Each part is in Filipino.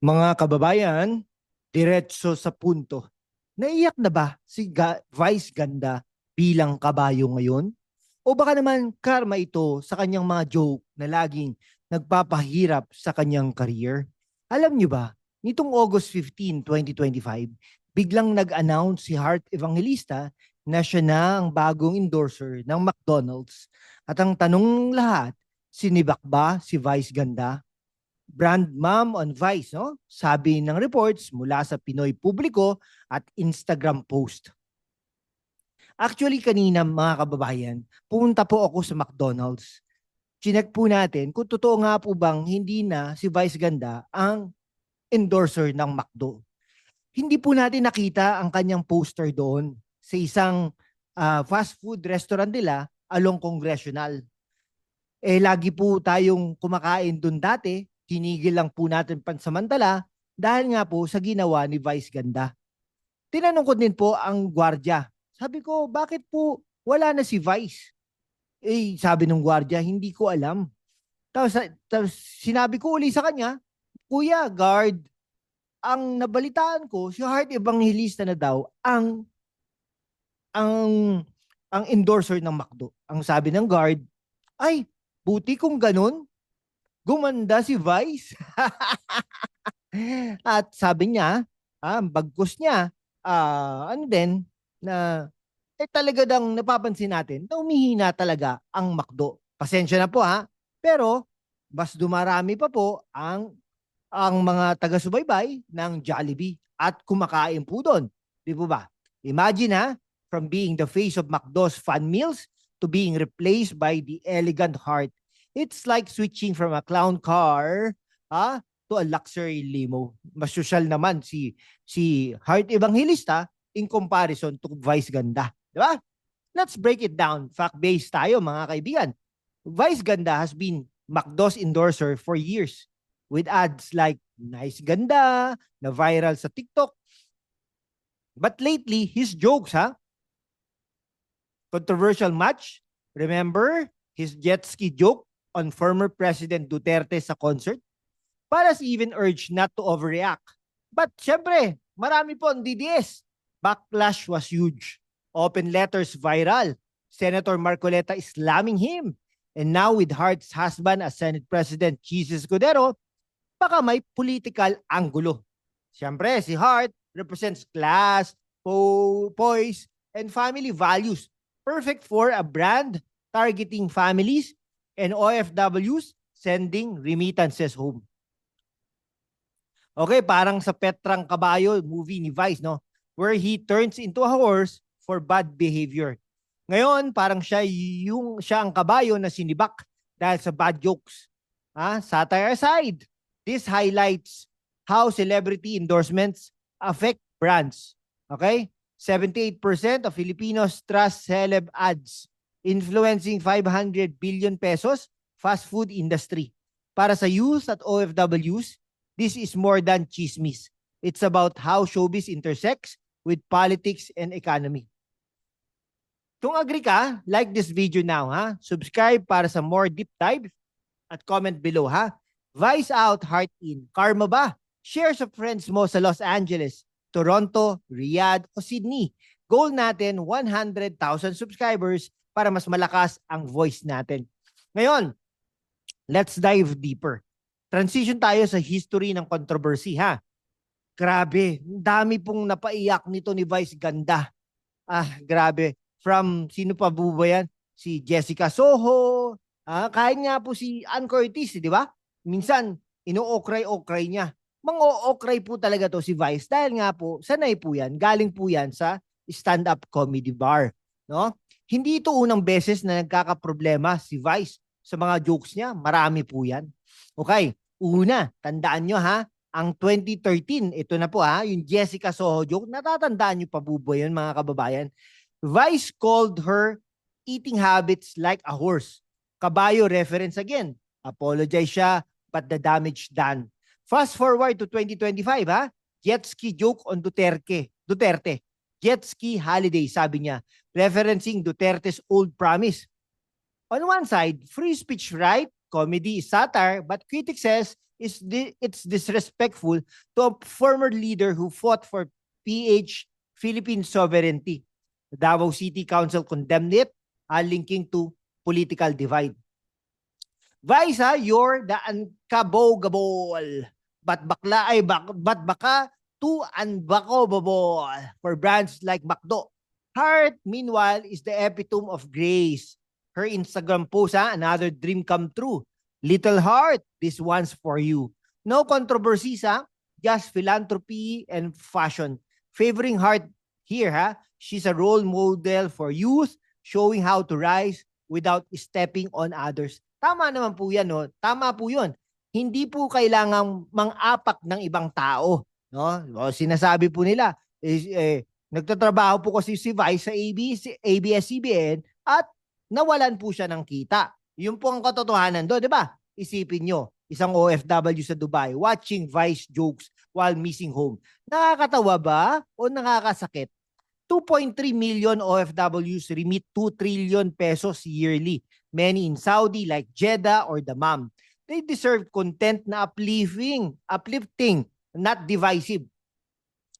Mga kababayan, diretso sa punto. Naiyak na ba si Ga- Vice Ganda bilang kabayo ngayon? O baka naman karma ito sa kanyang mga joke na laging nagpapahirap sa kanyang career? Alam niyo ba, nitong August 15, 2025, biglang nag-announce si Heart Evangelista na siya na ang bagong endorser ng McDonald's. At ang tanong lahat, sinibak ba si Vice Ganda? Brand mom on Vice, no? Sabi ng reports mula sa Pinoy publiko at Instagram post. Actually, kanina mga kababayan, pumunta po ako sa McDonald's. Chinek po natin kung totoo nga po bang hindi na si Vice Ganda ang endorser ng McDo. Hindi po natin nakita ang kanyang poster doon sa isang ah, fast food restaurant nila along Congressional. Eh, lagi po tayong kumakain doon dati tinigil lang po natin pansamantala dahil nga po sa ginawa ni Vice Ganda. Tinanong ko din po ang gwardya. Sabi ko, bakit po wala na si Vice? Eh, sabi ng gwardya, hindi ko alam. Tapos, tapos sinabi ko uli sa kanya, Kuya, guard, ang nabalitaan ko, si Heart Evangelista na daw ang ang ang endorser ng McDo. Ang sabi ng guard, ay, buti kung ganun, gumanda si Vice. At sabi niya, ah, bagkus niya, ah, ano din, na eh talaga dang napapansin natin na umihina talaga ang McDo. Pasensya na po ha, pero mas dumarami pa po ang ang mga taga-subaybay ng Jollibee at kumakain po doon. Di po ba? Imagine ha, from being the face of McDo's fun meals to being replaced by the elegant heart It's like switching from a clown car ah, to a luxury limo. Mas social naman si si Heart Evangelista in comparison to Vice Ganda. Di ba? Let's break it down. Fact-based tayo mga kaibigan. Vice Ganda has been McDo's endorser for years with ads like Nice Ganda na viral sa TikTok. But lately, his jokes, ha? Controversial match. Remember his jet ski joke on former President Duterte sa concert? Paras even urged not to overreact. But syempre, marami po ang DDS. Backlash was huge. Open letters viral. Senator Marcoleta is slamming him. And now with Hart's husband as Senate President Jesus Escudero, baka may political angulo. Siyempre, si Hart represents class, po poise, and family values. Perfect for a brand targeting families and OFWs sending remittances home. Okay, parang sa Petrang Kabayo movie ni Vice, no? Where he turns into a horse for bad behavior. Ngayon, parang siya yung siya ang kabayo na sinibak dahil sa bad jokes. Ah, satire aside, this highlights how celebrity endorsements affect brands. Okay? 78% of Filipinos trust celeb ads influencing 500 billion pesos fast food industry. Para sa youth at OFWs, this is more than chismis. It's about how showbiz intersects with politics and economy. Kung agree ka, like this video now ha. Subscribe para sa more deep dives at comment below ha. Vice out, heart in. Karma ba? Share sa friends mo sa Los Angeles, Toronto, Riyadh o Sydney. Goal natin 100,000 subscribers para mas malakas ang voice natin. Ngayon, let's dive deeper. Transition tayo sa history ng controversy ha. Grabe, dami pong napaiyak nito ni Vice Ganda. Ah, grabe. From sino pa ba yan? Si Jessica Soho. Ah, kahit nga po si Ann Curtis, di ba? Minsan, ino-okray-okray niya. Mang-okray po talaga to si Vice dahil nga po, sanay po yan. Galing po yan sa stand-up comedy bar. No? Hindi ito unang beses na nagkakaproblema si Vice sa mga jokes niya. Marami po yan. Okay, una, tandaan nyo ha, ang 2013, ito na po ha, yung Jessica Soho joke, natatandaan nyo pa ba yun mga kababayan? Vice called her eating habits like a horse. Kabayo reference again. Apologize siya, but the damage done. Fast forward to 2025 ha, jet ski joke on Duterte. Duterte jet ski holiday, sabi niya, referencing Duterte's old promise. On one side, free speech right, comedy is satire, but critics says is di- it's disrespectful to a former leader who fought for PH Philippine sovereignty. The Davao City Council condemned it, uh, linking to political divide. Vice, ha, you're the unkabogable. But bakla ay bak, but baka too unbakobable for brands like McDo. Heart, meanwhile, is the epitome of grace. Her Instagram post, ha, another dream come true. Little heart, this one's for you. No controversies, ha? Just philanthropy and fashion. Favoring heart here, ha? She's a role model for youth, showing how to rise without stepping on others. Tama naman po yan, no? Tama po yun. Hindi po kailangang mang-apak ng ibang tao, no? O, sinasabi po nila, is, eh, nagtatrabaho po kasi si Vice sa ABC, ABS-CBN at nawalan po siya ng kita. Yun po ang katotohanan doon, di ba? Isipin nyo, isang OFW sa Dubai watching Vice jokes while missing home. Nakakatawa ba o nakakasakit? 2.3 million OFWs remit 2 trillion pesos yearly. Many in Saudi like Jeddah or Dammam. They deserve content na uplifting, uplifting, not divisive.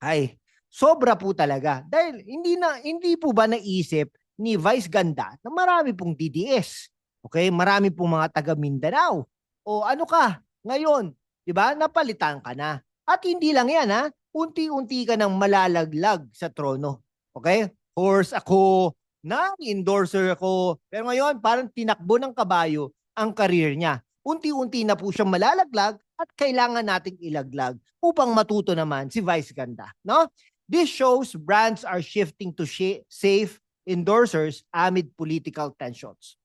Ay, sobra po talaga. Dahil hindi na hindi po ba naisip ni Vice Ganda na marami pong DDS. Okay, marami pong mga taga Mindanao. O ano ka, ngayon, 'di ba? Napalitan ka na. At hindi lang 'yan ha, unti-unti ka nang malalaglag sa trono. Okay? Horse ako, na endorser ako. Pero ngayon, parang tinakbo ng kabayo ang karir niya. Unti-unti na po siyang malalaglag at kailangan nating ilaglag upang matuto naman si Vice Ganda. No? This shows brands are shifting to safe endorsers amid political tensions.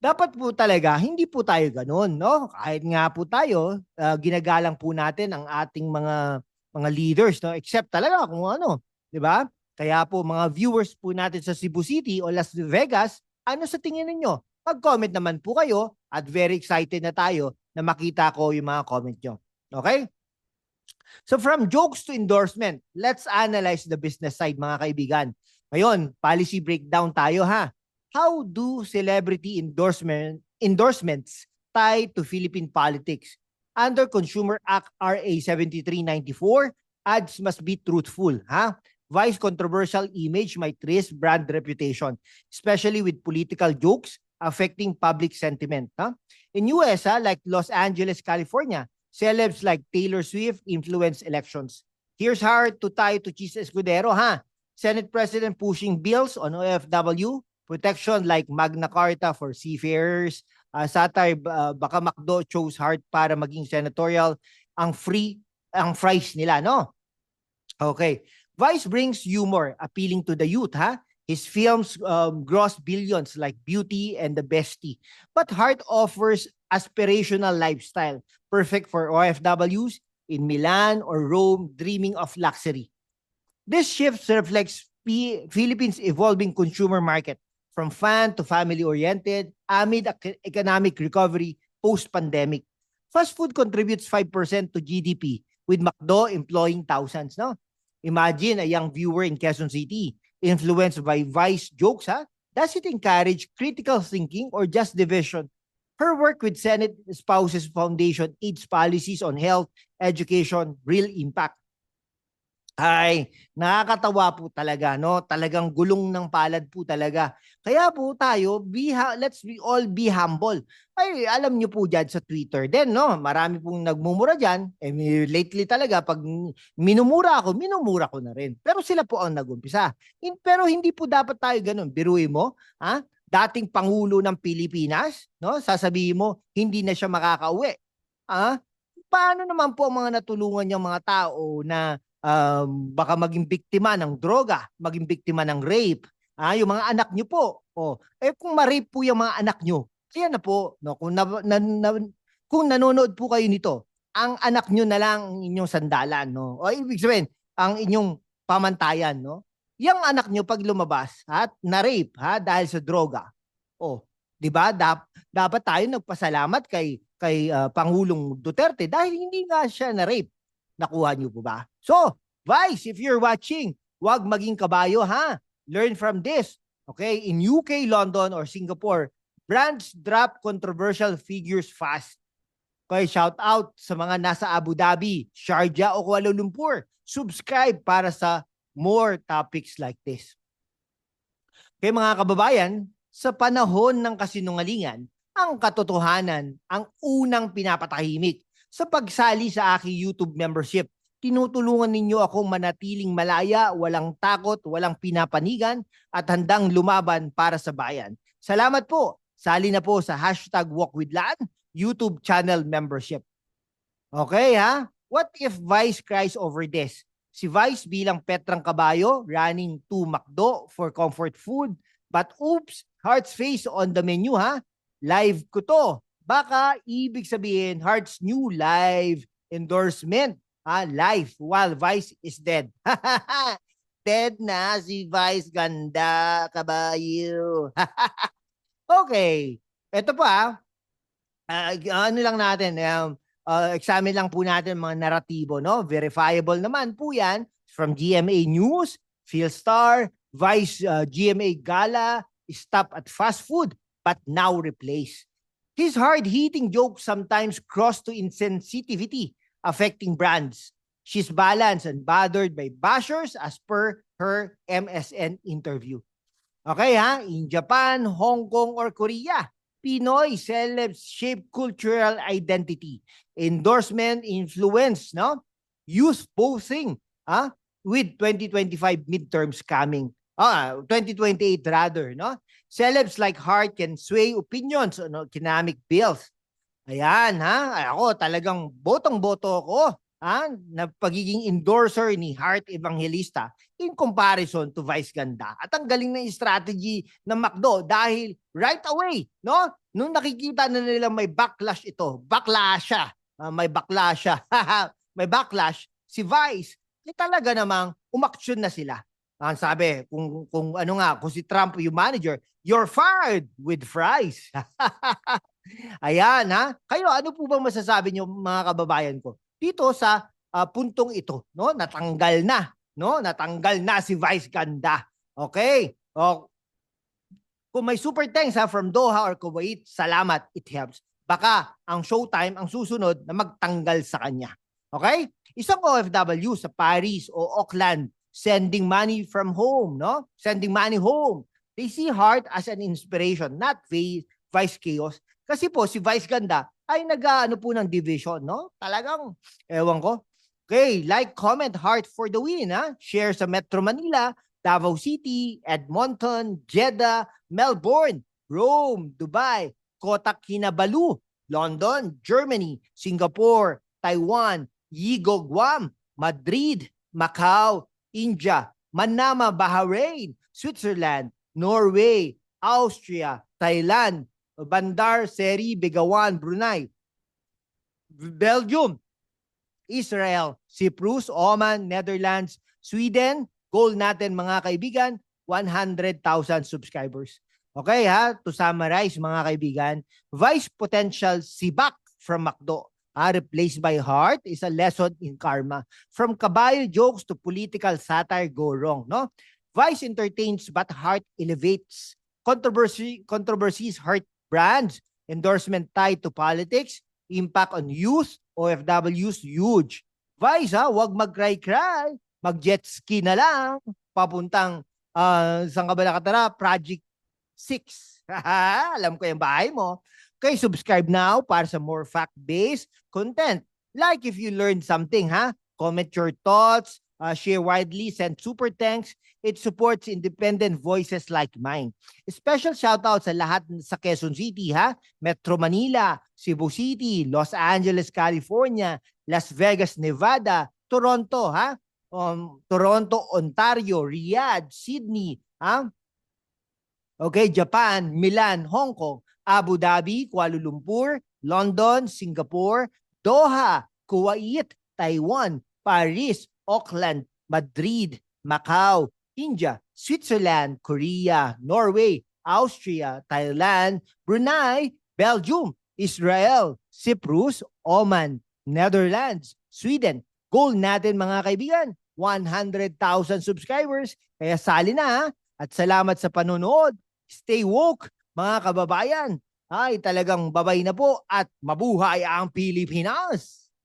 Dapat po talaga, hindi po tayo ganun, no? Kahit nga po tayo, ah, ginagalang po natin ang ating mga mga leaders, no? Except talaga kung ano, 'di ba? Kaya po mga viewers po natin sa Cebu City o Las Vegas, ano sa tingin ninyo? Mag-comment naman po kayo at very excited na tayo na makita ko yung mga comment nyo. Okay? So from jokes to endorsement, let's analyze the business side mga kaibigan. Ngayon, policy breakdown tayo ha. How do celebrity endorsement endorsements tie to Philippine politics? Under Consumer Act RA 7394, ads must be truthful, ha? Vice controversial image might risk brand reputation, especially with political jokes affecting public sentiment. Ha? In US, ha, like Los Angeles, California, celebs like Taylor Swift influence elections. Here's hard to tie to Chis Escudero, ha? Senate President pushing bills on OFW, protection like Magna Carta for seafarers, uh, satire, uh, baka Macdo chose hard para maging senatorial, ang free, ang fries nila, no? Okay. Vice brings humor, appealing to the youth, ha? His films um, gross billions like Beauty and the Bestie. But Heart offers aspirational lifestyle, perfect for OFWs in Milan or Rome dreaming of luxury. This shift reflects P- Philippines' evolving consumer market from fan to family-oriented amid ac- economic recovery post-pandemic. Fast food contributes 5% to GDP with McDo employing thousands, no? Imagine a young viewer in Quezon City influenced by Vice jokes, ha? Does it encourage critical thinking or just division? Her work with Senate Spouses Foundation aids policies on health, education, real impact. Ay, nakakatawa po talaga, no? Talagang gulong ng palad po talaga. Kaya po tayo, be let's be all be humble. Ay, alam niyo po diyan sa Twitter din, no? Marami pong nagmumura diyan. Eh, lately talaga, pag minumura ako, minumura ko na rin. Pero sila po ang nagumpisa. In, pero hindi po dapat tayo ganun. Biruin mo, ha? Dating Pangulo ng Pilipinas, no? Sasabihin mo, hindi na siya makakauwi. Ha? Paano naman po ang mga natulungan niyang mga tao na um, baka maging biktima ng droga, maging biktima ng rape, ah, yung mga anak niyo po. Oh, eh kung ma-rape po yung mga anak niyo, kaya na po, no, kung na, na, na- kung nanonood po kayo nito, ang anak niyo na lang ang inyong sandalan, no? O ibig sabihin, ang inyong pamantayan, no? Yung anak niyo pag lumabas at na-rape ha dahil sa droga. Oh, 'di ba? Dap- dapat tayo nagpasalamat kay kay ah, Pangulong Duterte dahil hindi nga siya na-rape. Nakuha niyo po ba? So, Vice, if you're watching, wag maging kabayo ha. Learn from this. Okay? In UK, London, or Singapore, brands drop controversial figures fast. Kaya shout out sa mga nasa Abu Dhabi, Sharjah o Kuala Lumpur. Subscribe para sa more topics like this. Kaya mga kababayan, sa panahon ng kasinungalingan, ang katotohanan ang unang pinapatahimik. Sa pagsali sa aking YouTube membership, tinutulungan ninyo akong manatiling malaya, walang takot, walang pinapanigan, at handang lumaban para sa bayan. Salamat po. Sali na po sa hashtag WalkWithLan YouTube channel membership. Okay ha? What if Vice cries over this? Si Vice bilang Petrang Kabayo running to McDo for comfort food. But oops, Heart's face on the menu ha? Live ko to. Baka ibig sabihin Heart's new live endorsement. Ha? Live while Vice is dead. dead na si Vice Ganda Kabayo. okay. Ito pa, ah, ano lang natin, um, uh, examine lang po natin mga naratibo, no? Verifiable naman po yan from GMA News, Philstar, Vice uh, GMA Gala, Stop at Fast Food, but now replace. His hard-hitting jokes sometimes cross to insensitivity, affecting brands. She's balanced and bothered by bashers as per her MSN interview. Okay ha? In Japan, Hong Kong, or Korea, Pinoy celebs shape cultural identity. Endorsement influence, no? Youth posing, ah, with 2025 midterms coming. Ah, 2028 rather, no? Celebs like Hart can sway opinions on economic bills. Ayan, ha? Ako talagang botong-boto ko ha? na pagiging endorser ni Hart Evangelista in comparison to Vice Ganda. At ang galing ng strategy ng McDo dahil right away, no? Nung nakikita na nila may backlash ito, backlash siya, ah, may backlash siya, may backlash, si Vice, eh, talaga namang umaksyon na sila. Ang sabi, kung, kung ano nga, kung si Trump yung manager, you're fired with fries. Ayan ha. Kayo, ano po bang masasabi niyo mga kababayan ko? Dito sa ah, puntong ito, no? Natanggal na, no? Natanggal na si Vice Ganda. Okay? O, kung may super thanks ha, from Doha or Kuwait, salamat, it helps. Baka ang showtime ang susunod na magtanggal sa kanya. Okay? Isang OFW sa Paris o Auckland sending money from home, no? Sending money home. They see Heart as an inspiration, not Vi- Vice Chaos. Kasi po si Vice Ganda ay nag-ano po ng division, no? Talagang, ewan ko. Okay, like, comment, Heart for the win, ha? Share sa Metro Manila, Davao City, Edmonton, Jeddah, Melbourne, Rome, Dubai, Kotak Kinabalu, London, Germany, Singapore, Taiwan, Yigo, Guam, Madrid, Macau, India, Manama, Bahrain, Switzerland, Norway, Austria, Thailand, Bandar Seri Begawan, Brunei, Belgium, Israel, Cyprus, Oman, Netherlands, Sweden, goal natin mga kaibigan, 100,000 subscribers. Okay ha, to summarize mga kaibigan, vice potential sibak from McDo ah, replaced by heart is a lesson in karma. From kabayo jokes to political satire go wrong, no? Vice entertains but heart elevates. Controversy controversies hurt brands. Endorsement tied to politics. Impact on youth, OFWs huge. Vice ha, wag mag-cry-cry. Mag-jet ski na lang. Papuntang uh, saan ka ba nakatara? Project 6. Alam ko yung bahay mo. Okay, subscribe now para sa more fact-based content. Like if you learned something, ha? Comment your thoughts, uh, share widely, send super thanks. It supports independent voices like mine. Special shout out sa lahat sa Quezon City, ha? Metro Manila, Cebu City, Los Angeles, California, Las Vegas, Nevada, Toronto, ha? Um, Toronto, Ontario, Riyadh, Sydney, ha? Okay, Japan, Milan, Hong Kong, Abu Dhabi, Kuala Lumpur, London, Singapore, Doha, Kuwait, Taiwan, Paris, Auckland, Madrid, Macau, India, Switzerland, Korea, Norway, Austria, Thailand, Brunei, Belgium, Israel, Cyprus, Oman, Netherlands, Sweden. Goal natin mga kaibigan, 100,000 subscribers. Kaya sali na ha. At salamat sa panonood. Stay woke mga kababayan. ay talagang babay na po at mabuhay ang Pilipinas.